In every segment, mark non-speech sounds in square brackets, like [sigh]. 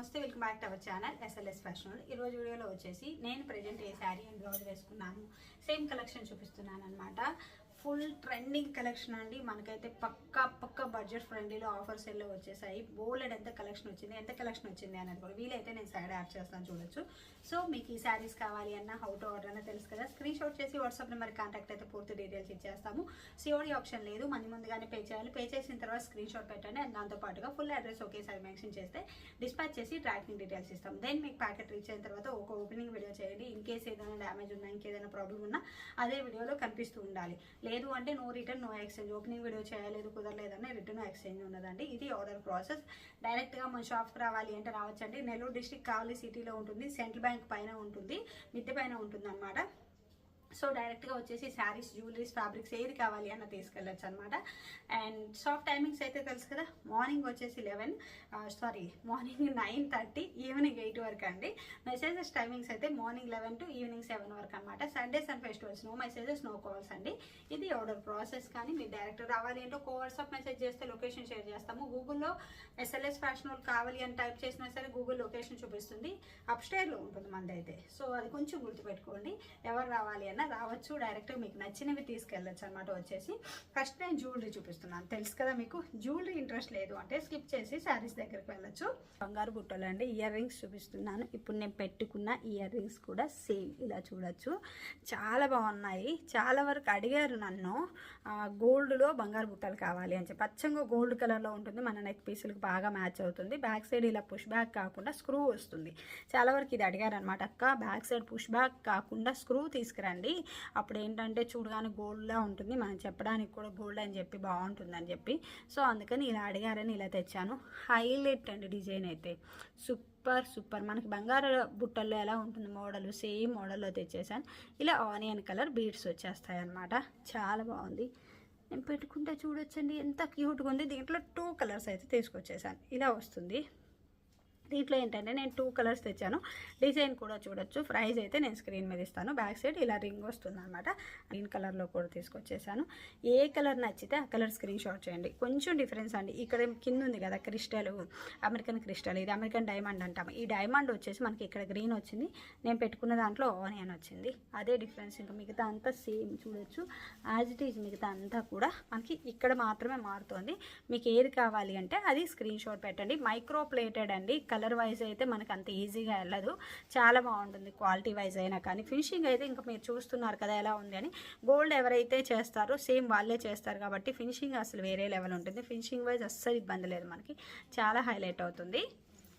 నమస్తే welcome back to our channel SLS fashion ఈ రోజు వీడియోలో వచ్చేసి నేను present a sari and blouse వేసుకున్నాను. సేమ్ కలెక్షన్ చూపిస్తున్నాను అనమాట ఫుల్ ట్రెండింగ్ కలెక్షన్ అండి. మనకైతే పక్కా పక్కా బడ్జెట్ ఫ్రెండ్లీలో ఆఫర్స్ ఎల్లో వచ్చేసాయి. బోలెడ్ ఎంత కలెక్షన్ వచ్చింది ఎంత కలెక్షన్ వచ్చింది అనేది కూడా వీలైతే నేను సైడ్ యాడ్ చేస్తాను చూడొచ్చు. సో మీకు ఈ శారీస్ కావాలి అన్న హౌ టు ఆర్డర్ అన్న తెలుసు కదా. స్క్రీన్ షాట్ చేసి వాట్సాప్ నెంబర్ కాంటాక్ట్ అయితే పూర్తి డీటెయిల్స్ ఇచ్చేస్తాము. సిఓడి ఆప్షన్ లేదు మనీ ముందుగానే పే చేయాలి. పే చేసిన తర్వాత స్క్రీన్ షాట్ పెట్టండి అండ్ దాంతో పాటుగా ఫుల్ అడ్రస్ ఒకేసారి మెన్షన్ చేస్తే డిస్పాచ్ చేసి ట్రాకింగ్ డీటెయిల్స్ ఇస్తాం. దెన్ మీకు ప్యాకెట్ రీచ్ అయిన తర్వాత ఒక ఓపెనింగ్ వీడియో చేయండి. ఇన్ కేస్ ఏదైనా డ్యామేజ్ ఉన్నా ఇంకేదైనా ప్రాబ్లం ఉన్నా అదే వీడియోలో కనిపిస్తూ ఉండాలి. లేదు అంటే no return no exchange opening video చేయలేదు కుదరలేదని రిటర్న్ ఎక్స్చేంజ్ ఉన్నదండి. ఇది ఆర్డర్ ప్రాసెస్ డైరెక్ట్గా మన షాప్కి రావాలి అంటే రావచ్చండి. నెల్లూరు డిస్టిక్ కావలి సిటీలో ఉంటుంది. సెంట్రల్ బ్యాంక్ పైన ఉంటుంది. మిద్దె పైన ఉంటుంది అనమాట సో డైరెక్ట్గా వచ్చేసి శారీస్ జ్యువెలరీస్ ఫ్యాబ్రిక్స్ ఏది కావాలి అన్న తీసుకెళ్ళచ్చు అనమాట అండ్ షాప్ టైమింగ్స్ అయితే తెలుసు కదా మార్నింగ్ వచ్చేసి eleven sorry morning nine thirty evening eight వరకు అండి. మెసేజెస్ టైమింగ్స్ అయితే morning eleven to evening seven వరకు అనమాట Sundays and festivals no messages no calls అండి. ఇది ఆర్డర్ ప్రాసెస్ కానీ మీరు డైరెక్ట్ రావాలి ఏంటో కో వాట్సాప్ మెసేజ్ చేస్తే లొకేషన్ షేర్ చేస్తాము. గూగుల్లో ఎస్ఎల్ఎస్ ఫ్యాషన్ వాళ్ళు కావాలి అని టైప్ చేసినా సరే గూగుల్ లొకేషన్ చూపిస్తుంది. అప్స్టైర్లో ఉంటుంది మనది అయితే సో అది కొంచెం గుర్తుపెట్టుకోండి. ఎవరు రావాలి అన్న రావచ్చు డైరెక్ట్గా మీకు నచ్చినవి తీసుకెళ్ళచ్చు అనమాట వచ్చేసి. ఫస్ట్ నేను జ్యువెలరీ చూపిస్తున్నాను. తెలుసు కదా మీకు జ్యువెలరీ ఇంట్రెస్ట్ లేదు అంటే స్కిప్ చేసి శారీస్ దగ్గరికి వెళ్ళచ్చు. బంగారు బుట్టలు అండి ఇయర్ రింగ్స్ చూపిస్తున్నాను. ఇప్పుడు నేను పెట్టుకున్న ఇయర్ రింగ్స్ కూడా సేమ్ ఇలా చూడొచ్చు. చాలా బాగున్నాయి. చాలా వరకు అడిగారు నన్ను గోల్డ్లో బంగారు బుట్టలు కావాలి అని చెప్పి. పచ్చంగా గోల్డ్ కలర్లో ఉంటుంది. మన నెక్ పీసులకు బాగా మ్యాచ్ అవుతుంది. బ్యాక్ సైడ్ ఇలా పుష్ బ్యాక్ కాకుండా స్క్రూ వస్తుంది. చాలా వరకు ఇది అడిగారు అనమాట అక్క బ్యాక్ సైడ్ పుష్ బ్యాక్ కాకుండా స్క్రూ తీసుకురండి. అప్పుడు ఏంటంటే చూడగానే గోల్డ్లా ఉంటుంది. మనం చెప్పడానికి కూడా గోల్డ్ అని చెప్పి బాగుంటుందని చెప్పి. సో అందుకని ఇలా అడిగారని ఇలా తెచ్చాను. హైలైట్ అండి డిజైన్ అయితే. Super super. మనకి బంగారు బుట్టల్లో ఎలా ఉంటుంది మోడల్? సేమ్ మోడల్లో తెచ్చేసాను. ఇలా ఆనియన్ కలర్ బీడ్స్ వచ్చేస్తాయి అనమాట చాలా బాగుంది. నేను పెట్టుకుంటే చూడొచ్చండి. ఎంత క్యూట్గా ఉంది. దీంట్లో టూ కలర్స్ అయితే తీసుకొచ్చేసాను. ఇలా వస్తుంది. దీంట్లో ఏంటంటే నేను టూ కలర్స్ తెచ్చాను. డిజైన్ కూడా చూడొచ్చు. ప్రైస్ అయితే నేను స్క్రీన్ మీద ఇస్తాను. బ్యాక్ సైడ్ ఇలా రింగ్ వస్తుంది అనమాట గ్రీన్ కలర్లో కూడా తీసుకొచ్చేసాను. ఏ కలర్ నచ్చితే ఆ కలర్ స్క్రీన్ షాట్ చేయండి. కొంచెం డిఫరెన్స్ అండి. ఇక్కడ కింద ఉంది కదా క్రిస్టల్ అమెరికన్ క్రిస్టల్ ఇది అమెరికన్ డైమండ్ అంటాము ఈ డైమండ్ వచ్చేసి మనకి ఇక్కడ గ్రీన్ వచ్చింది. నేను పెట్టుకున్న దాంట్లో ఆనియన్ వచ్చింది. అదే డిఫరెన్స్ ఇంకా మిగతా అంతా సేమ్ చూడొచ్చు. యాజ్ ఇట్ ఈజ్ మిగతా అంతా కూడా మనకి ఇక్కడ మాత్రమే మారుతుంది. మీకు ఏది కావాలి అంటే అది స్క్రీన్ షాట్ పెట్టండి. మైక్రో ప్లేటెడ్ అండి. కలర్ కలర్ వైజ్ అయితే మనకు అంత ఈజీగా వెళ్ళదు. చాలా బాగుంటుంది క్వాలిటీ వైజ్ అయినా కానీ. ఫినిషింగ్ అయితే ఇంకా మీరు చూస్తున్నారు కదా ఎలా ఉంది అని. గోల్డ్ ఎవరైతే చేస్తారో సేమ్ వాళ్ళే చేస్తారు కాబట్టి ఫినిషింగ్ అసలు వేరే లెవెల్ ఉంటుంది. ఫినిషింగ్ వైజ్ అస్సలు ఇబ్బంది లేదు మనకి. చాలా హైలైట్ అవుతుంది.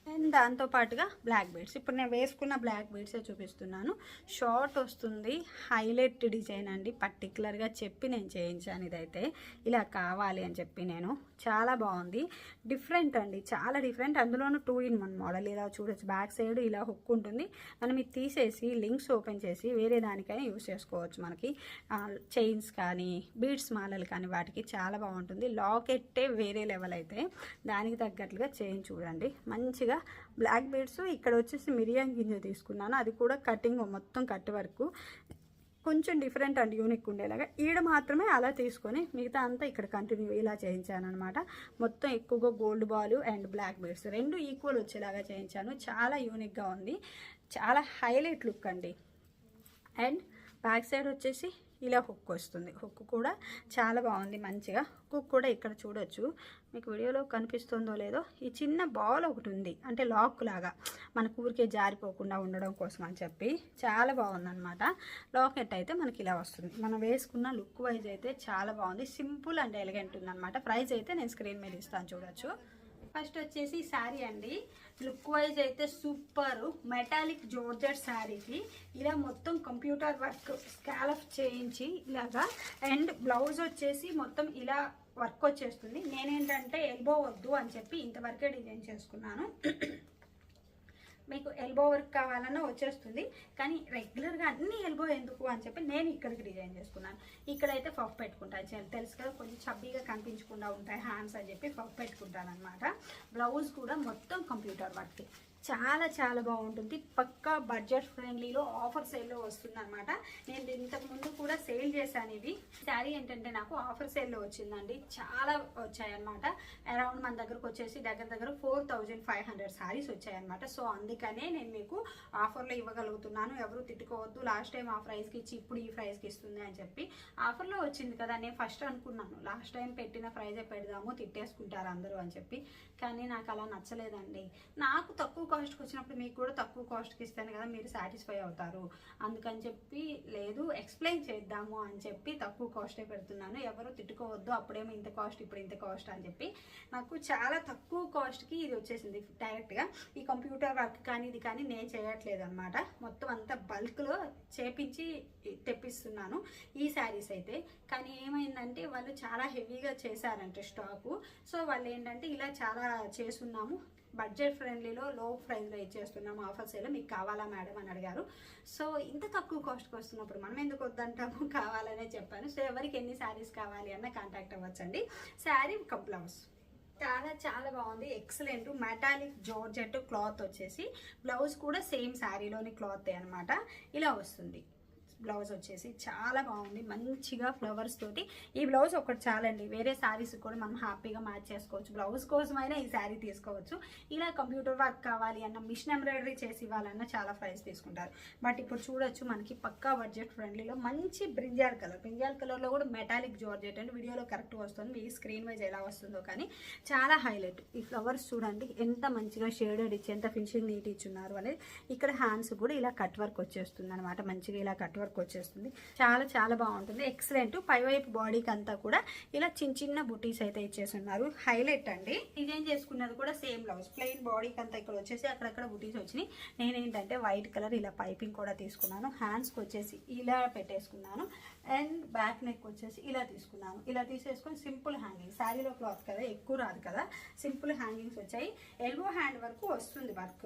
అండ్ దాంతో పాటుగా బ్లాక్ బీడ్స్ ఇప్పుడు నేను వేసుకున్న బ్లాక్ బీడ్సే చూపిస్తున్నాను. షార్ట్ వస్తుంది. హైలైట్ డిజైన్ అండి. పర్టికులర్గా చెప్పి నేను చేయించాను ఇదైతే. ఇలా కావాలి అని చెప్పి నేను. చాలా బాగుంది. డిఫరెంట్ అండి. చాలా డిఫరెంట్ అందులోనూ టూ ఇన్ వన్ మోడల్ ఇలా చూడొచ్చు. బ్యాక్ సైడ్ ఇలా హుక్ ఉంటుంది. మనం ఇది తీసేసి లింక్స్ ఓపెన్ చేసి వేరే దానికైనా యూస్ చేసుకోవచ్చు మనకి. చైన్స్ కానీ బీడ్స్ మాలలు కానీ వాటికి చాలా బాగుంటుంది. లాకెట్టే వేరే లెవెల్ అయితే దానికి తగ్గట్లుగా చైన్ చూడండి. మంచిగా బ్లాక్ బీడ్స్ ఇక్కడ వచ్చేసి మిరియాం గింజ తీసుకున్నాను. అది కూడా కటింగ్ మొత్తం కట్ వరకు. కొంచెం డిఫరెంట్ అండ్ యూనిక్ ఉండేలాగా. ఈడ మాత్రమే అలా తీసుకొని మిగతా అంతా ఇక్కడ కంటిన్యూ ఇలా చేయించాను అనమాట మొత్తం ఎక్కువగా gold ball and black beads రెండు ఈక్వల్ వచ్చేలాగా చేయించాను. చాలా యూనిక్గా ఉంది. చాలా హైలైట్ లుక్ అండి. అండ్ బ్యాక్ సైడ్ వచ్చేసి ఇలా హుక్ వస్తుంది. హుక్ కూడా చాలా బాగుంది మంచిగా. హుక్ కూడా ఇక్కడ చూడొచ్చు. మీకు వీడియోలో కనిపిస్తుందో లేదో ఈ చిన్న బాల్ ఒకటి ఉంది. అంటే లాక్ లాగా. మన ఊరికే జారిపోకుండా ఉండడం కోసం అని చెప్పి. చాలా బాగుందన్నమాట. లాకెట్ అయితే మనకి ఇలా వస్తుంది. మనం వేసుకున్న లుక్ వైజ్ అయితే చాలా బాగుంది. సింపుల్ అండ్ ఎలిగెంట్ ఉందన్నమాట. ప్రైస్ అయితే నేను స్క్రీన్ మీద ఇస్తాను చూడొచ్చు. ఫస్ట్ వచ్చేసి శారీ అండి. లుక్ వైజ్ అయితే సూపర్. మెటాలిక్ జోర్జెట్ శారీకి ఇలా మొత్తం కంప్యూటర్ వర్క్ స్కాలప్ చేయించి ఇలాగా. అండ్ బ్లౌజ్ వచ్చేసి మొత్తం ఇలా వర్క్ వచ్చేస్తుంది. నేనేంటంటే ఎల్బో వద్దు అని చెప్పి ఇంతవరకే డిజైన్ చేసుకున్నాను. మీకు ఎల్బో వర్క్ కావాలన్నా వచ్చేస్తుంది. కానీ రెగ్యులర్గా అన్ని ఎల్బో ఎందుకు అని చెప్పి నేను ఇక్కడికి డిజైన్ చేసుకున్నాను. ఇక్కడైతే పఫ్ పెట్టుకుంటాను తెలుసు కదా కొంచెం చబ్బీగా కనిపించకుండా ఉంటాయి హ్యాండ్స్ అని చెప్పి పఫ్ పెట్టుకుంటాను అనమాట బ్లౌజ్ కూడా మొత్తం కంప్యూటర్ వర్క్ చాలా చాలా బాగుంటుంది. పక్కా బడ్జెట్ ఫ్రెండ్లీలో ఆఫర్ సేల్లో వస్తుంది అనమాట నేను ఇంతకు ముందు కూడా సేల్ చేశాను ఇవి శారీ ఏంటంటే నాకు ఆఫర్ సేల్లో వచ్చిందండి. చాలా వచ్చాయన్నమాట. అరౌండ్ మన దగ్గరకు వచ్చేసి దగ్గర దగ్గర four thousand five hundred saris వచ్చాయన్నమాట. సో అందుకనే నేను మీకు ఆఫర్లో ఇవ్వగలుగుతున్నాను. ఎవరు తిట్టుకోవద్దు. లాస్ట్ టైం ఆ ప్రైస్కి ఇచ్చి ఇప్పుడు ఈ ప్రైస్కి ఇస్తుంది అని చెప్పి ఆఫర్లో వచ్చింది కదా. నేను ఫస్ట్ అనుకున్నాను. లాస్ట్ టైం పెట్టిన ప్రైజే పెడదాము తిట్టేసుకుంటారు అందరూ అని చెప్పి. కానీ నాకు అలా నచ్చలేదండి. నాకు తక్కువ కాస్ట్కి వచ్చినప్పుడు మీకు కూడా తక్కువ కాస్ట్కి ఇస్తాను కదా మీరు సాటిస్ఫై అవుతారు. అందుకని చెప్పి లేదు ఎక్స్ప్లెయిన్ చేద్దాము అని చెప్పి తక్కువ కాస్టే పెడుతున్నాను. ఎవరు తిట్టుకోవద్దు అప్పుడేమో ఇంత కాస్ట్ ఇప్పుడు ఇంత కాస్ట్ అని చెప్పి. నాకు చాలా తక్కువ కాస్ట్కి ఇది వచ్చేసింది డైరెక్ట్గా ఈ కంప్యూటర్ వర్క్ కానీ ఇది కానీ నేను చేయట్లేదు అనమాట మొత్తం అంతా బల్క్లో చేపించి తెప్పిస్తున్నాను ఈ శారీస్ అయితే. కానీ ఏమైందంటే వాళ్ళు చాలా హెవీగా చేశారంటే స్టాకు సో వాళ్ళు ఏంటంటే ఇలా చాలా చేస్తున్నాము. బడ్జెట్ ఫ్రెండ్లీలో లో ప్రైస్లో ఇచ్చేస్తున్నాము ఆఫర్స్ ఏలో మీకు కావాలా మేడం అని అడిగారు. సో ఇంత తక్కువ కాస్ట్కి వస్తున్నప్పుడు మనం ఎందుకు వద్దంటాము? [laughs] కావాలనే చెప్పాను. సో ఎవరికి ఎన్ని శారీస్ కావాలి అన్న కాంటాక్ట్ అవ్వచ్చండి. శారీ ఒక బ్లౌజ్. చాలా చాలా బాగుంది. ఎక్సలెంట్ మెటాలిక్ జార్జెట్ క్లాత్ వచ్చేసి బ్లౌజ్ కూడా సేమ్ శారీలోని క్లాత్ అనమాట ఇలా వస్తుంది. బ్లౌజ్ వచ్చేసి చాలా బాగుంది. మంచిగా ఫ్లవర్స్ తోటి. ఈ బ్లౌజ్ ఒకటి చాలండి. వేరే శారీస్ కూడా మనం హ్యాపీగా మ్యాచ్ చేసుకోవచ్చు. బ్లౌజ్ కోసమైనా ఈ శారీ తీసుకోవచ్చు. ఇలా కంప్యూటర్ వర్క్ కావాలి అన్న మిషన్ ఎంబ్రాయిడరీ చేసి ఇవ్వాలన్నా చాలా ప్రైస్ తీసుకుంటారు. బట్ ఇప్పుడు చూడొచ్చు మనకి పక్కా బడ్జెట్ ఫ్రెండ్లీలో మంచి బ్రింజాల్ కలర్. బ్రింజాల్ కలర్లో కూడా మెటాలిక్ జార్జెట్ అండి. వీడియోలో కరెక్ట్ వస్తుంది. మీ స్క్రీన్ వైజ్ ఎలా వస్తుందో కానీ చాలా హైలైట్. ఈ ఫ్లవర్స్ చూడండి ఎంత మంచిగా షేడెడ్ ఇచ్చి ఎంత ఫినిషింగ్ నీట్ ఇచ్చున్నారు అనేది. ఇక్కడ హ్యాండ్స్ కూడా ఇలా కట్ వర్క్ వచ్చేస్తుంది అనమాట మంచిగా ఇలా కట్ వర్క్ వచ్చేస్తుంది. చాలా చాలా బాగుంటుంది. ఎక్సలెంట్ పైవైపు బాడీకి అంతా కూడా ఇలా చిన్న చిన్న బుటీస్ అయితే ఇచ్చేసి ఉన్నారు హైలైట్ అండి. డిజైన్ చేసుకున్నది కూడా సేమ్ బ్లౌజ్ ప్లెయిన్ బాడీకి అంతా ఇక్కడ వచ్చేసి అక్కడక్కడ బుటీస్ వచ్చినాయి. నేనేంటంటే వైట్ కలర్ ఇలా పైపింగ్ కూడా తీసుకున్నాను. హ్యాండ్స్కి వచ్చేసి ఇలా పెట్టేసుకున్నాను. అండ్ బ్యాక్ నెక్ వచ్చేసి ఇలా తీసుకున్నాను. ఇలా తీసేసుకొని సింపుల్ హ్యాంగింగ్ శారీలో క్లాత్ కదా ఎక్కువ రాదు కదా. సింపుల్ హ్యాంగింగ్స్ వచ్చాయి. ఎల్బో హ్యాండ్ వరకు వస్తుంది వర్క్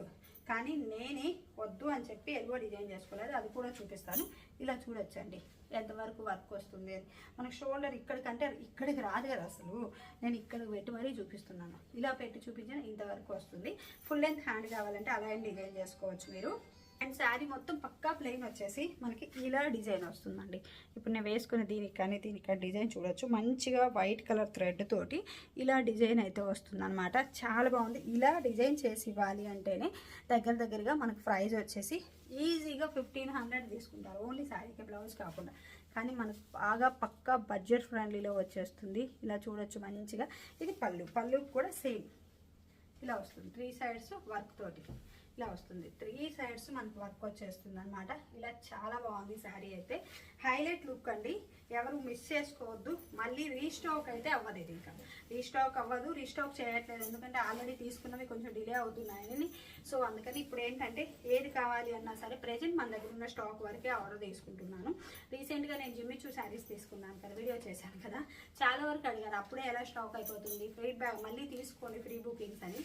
కానీ నేనే వద్దు అని చెప్పి ఎల్బో డిజైన్ చేసుకోలేదు. అది కూడా చూపిస్తాను. ఇలా చూడొచ్చండి. ఎంతవరకు వర్క్ వస్తుంది అని. మనకు షోల్డర్ ఇక్కడికంటే ఇక్కడికి రాదు కదా అసలు. నేను ఇక్కడికి పెట్టి మరీ చూపిస్తున్నాను. ఇలా పెట్టి చూపించిన ఇంతవరకు వస్తుంది. ఫుల్ లెంత్ హ్యాండ్ కావాలంటే అలా డిజైన్ చేసుకోవచ్చు మీరు. అండ్ శారీ మొత్తం పక్కా ప్లెయిన్ వచ్చేసి మనకి ఇలా డిజైన్ వస్తుందండి. ఇప్పుడు నేను వేసుకున్న దీనికి కానీ దీనికి కానీ డిజైన్ చూడొచ్చు. మంచిగా వైట్ కలర్ థ్రెడ్ తోటి ఇలా డిజైన్ అయితే వస్తుందన్నమాట. చాలా బాగుంది. ఇలా డిజైన్ చేసి ఇవ్వాలి అంటేనే దగ్గర దగ్గరగా మనకు ప్రైస్ వచ్చేసి ఈజీగా ఫిఫ్టీన్ హండ్రెడ్ తీసుకుంటారు. ఓన్లీ శారీకి బ్లౌజ్ కాకుండా. కానీ మనకు బాగా పక్కా బడ్జెట్ ఫ్రెండ్లీలో వచ్చేస్తుంది. ఇలా చూడొచ్చు మంచిగా. ఇది పళ్ళు. పళ్ళు కూడా సేమ్. ఇలా వస్తుంది. త్రీ సైడ్స్ వర్క్ తోటి. ఇలా వస్తుంది. త్రీ సైడ్స్ మనకు వర్క్ వచ్చేస్తుంది అనమాట ఇలా చాలా బాగుంది శారీ అయితే. హైలైట్ లుక్ అండి. ఎవరు మిస్ చేసుకోవద్దు. మళ్ళీ రీస్టాక్ అయితే అవ్వదు ఇది ఇంకా. రీస్టాక్ అవ్వదు. రీస్టాక్ చేయట్లేదు. ఎందుకంటే ఆల్రెడీ తీసుకున్నవి కొంచెం డిలే అవుతున్నాయని. సో అందుకని ఇప్పుడు ఏంటంటే ఏది కావాలి అన్నా సరే ప్రజెంట్ మన దగ్గర ఉన్న స్టాక్ వరకే ఆర్డర్ తీసుకుంటున్నాను. రీసెంట్గా నేను జిమ్మిచూ శారీస్ తీసుకున్నాను కదా. వీడియో చేశాను కదా. చాలా వరకు అడిగారు. అప్పుడే ఎలా స్టాక్ అయిపోతుంది? ఫీడ్బ్యాక్ మళ్ళీ తీసుకోండి. ఫ్రీ బుకింగ్స్ అని.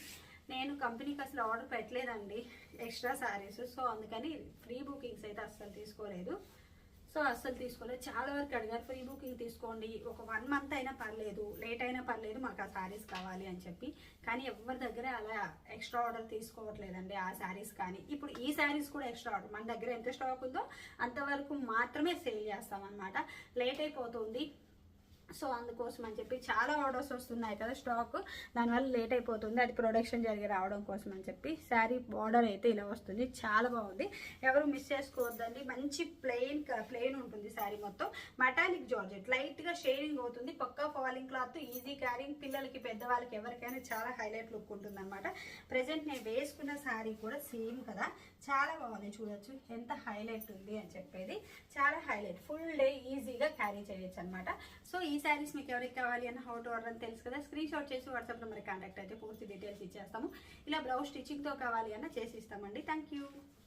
నేను కంపెనీకి అసలు ఆర్డర్ పెట్టలేదండి ఎక్స్ట్రా శారీస్ సో అందుకని ఫ్రీ బుకింగ్స్ అయితే అస్సలు తీసుకోలేదు. సో అస్సలు తీసుకోలేదు. చాలా వరకు అడిగారు ఫ్రీ బుకింగ్ తీసుకోండి. ఒక వన్ మంత్ అయినా పర్లేదు లేట్ అయినా పర్లేదు మాకు ఆ శారీస్ కావాలి అని చెప్పి. కానీ ఎవరి దగ్గర అలా ఎక్స్ట్రా ఆర్డర్ తీసుకోవట్లేదండి ఆ శారీస్ కానీ. ఇప్పుడు ఈ శారీస్ కూడా ఎక్స్ట్రా ఆర్డర్. మన దగ్గర ఎంత స్టాక్ ఉందో అంతవరకు మాత్రమే సేల్ చేస్తామన్నమాట. లేట్ అయిపోతుంది. సో అందుకోసం అని చెప్పి చాలా ఆర్డర్స్ వస్తున్నాయి కదా స్టాక్ దానివల్ల లేట్ అయిపోతుంది. అది ప్రొడక్షన్ జరిగి రావడం కోసం అని చెప్పి శారీ బార్డర్ అయితే ఇలా వస్తుంది. చాలా బాగుంది. ఎవరు మిస్ చేసుకోవద్దండి. మంచి ప్లెయిన్ ప్లెయిన్ ఉంటుంది శారీ మొత్తం. మెటాలిక్ జార్జెట్ లైట్గా షేడింగ్ అవుతుంది. పక్కా ఫాలింగ్ క్లాత్ ఈజీ క్యారింగ్ పిల్లలకి పెద్దవాళ్ళకి ఎవరికైనా చాలా హైలైట్ లుక్ ఉంటుంది అనమాట ప్రజెంట్ నేను వేసుకున్న శారీ కూడా సేమ్ కదా. చాలా బాగుంది. చూడొచ్చు. ఎంత హైలైట్ ఉంది అని చెప్పేది. చాలా హైలైట్ ఫుల్ డే ఈజీగా క్యారీ చేయొచ్చు అనమాట సో ఈ శారీస్ మీకు ఎవరికి కావాలి అని హౌ టు ఆర్డర్ అని తెలుసు కదా స్క్రీన్ షాట్ చేసి వాట్సాప్లో మరి కాంటాక్ట్ అయితే పూర్తి డీటెయిల్స్ ఇచ్చేస్తాము. ఇలా బ్లౌజ్ స్టిచ్చింగ్తో కావాలి అన్న చేసి ఇస్తామండి. Thank you